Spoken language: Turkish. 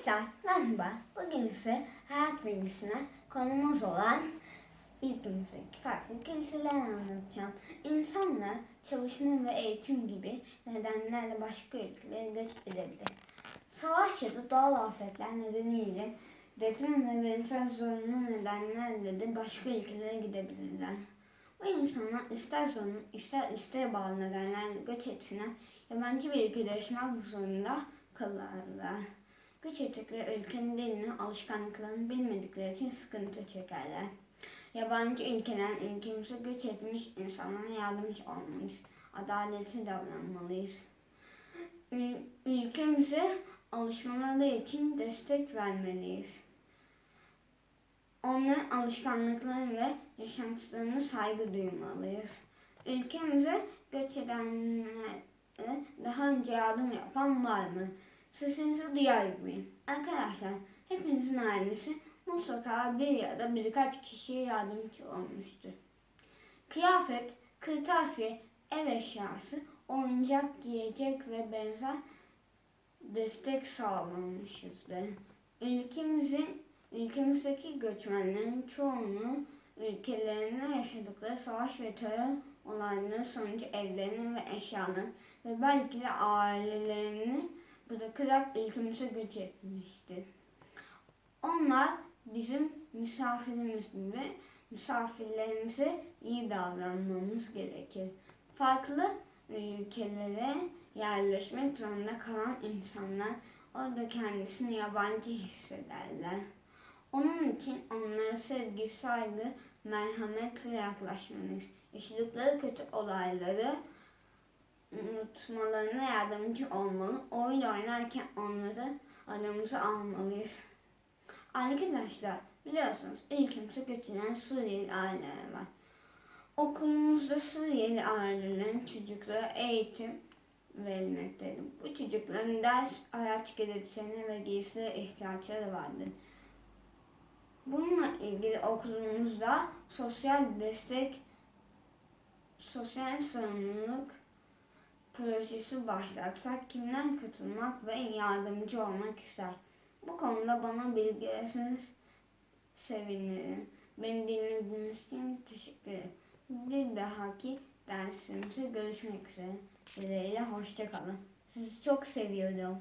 Arkadaşlar merhaba. Bugün ise hayat bilgisine konumuz olan ülkemizdeki farklı kimseler anlatacağım. İnsanlar çalışma ve eğitim gibi nedenlerle başka ülkelere göç edebilir. Savaş ya da doğal afetler nedeniyle deprem ve benzer zorunlu nedenlerle de başka ülkelere gidebilirler. Bu insanlar ister zorunlu ister isteğe bağlı nedenlerle göç etsinler yabancı bir ülkede yaşamak zorunda kalırlar. Ettikleri ülkenin dilini, alışkanlıklarını bilmedikleri için sıkıntı çekerler. Yabancı ülkeden ülkemize göç etmiş insanlara yardımcı olmalıyız. Adaletli davranmalıyız. Ül- ülkemize alışmaları için destek vermeliyiz. Onların alışkanlıklarını ve yaşantılarına saygı duymalıyız. Ülkemize göç edenlere daha önce yardım yapan var mı? Sesinizi duyar gibiyim. Arkadaşlar hepinizin ailesi mutlaka bir ya da birkaç kişiye yardımcı olmuştur. Kıyafet, kırtasiye, ev eşyası, oyuncak, yiyecek ve benzer destek sağlamışızdır. Ülkemizin ülkemizdeki göçmenlerin çoğunluğu ülkelerinde yaşadıkları savaş ve terör olayları sonucu evlerini ve eşyalarını ve belki de ailelerini bırakarak ülkemize göç etmiştir. Onlar bizim misafirimiz gibi misafirlerimize iyi davranmamız gerekir. Farklı ülkelere yerleşmek zorunda kalan insanlar orada kendisini yabancı hissederler. Onun için onlara sevgi, saygı, merhametle yaklaşmalıyız. Yaşadıkları kötü olayları unutmalarına yardımcı olmalı. Oyun oynarken onları aramıza almalıyız. Arkadaşlar biliyorsunuz ülkemize göçülen Suriyeli aileler var. Okulumuzda Suriyeli ailelerin çocuklara eğitim verilmektedir. Bu çocukların ders, araç gereçlerine ve giysilere ihtiyaçları vardır. Bununla ilgili okulumuzda sosyal destek, sosyal sorumluluk projesi başlatsak kimler katılmak ve yardımcı olmak ister? Bu konuda bana bilgi verirseniz sevinirim. Beni dinlediğiniz için teşekkür ederim. Bir dahaki dersimizde görüşmek üzere. Dileğiyle hoşçakalın. Sizi çok seviyorum.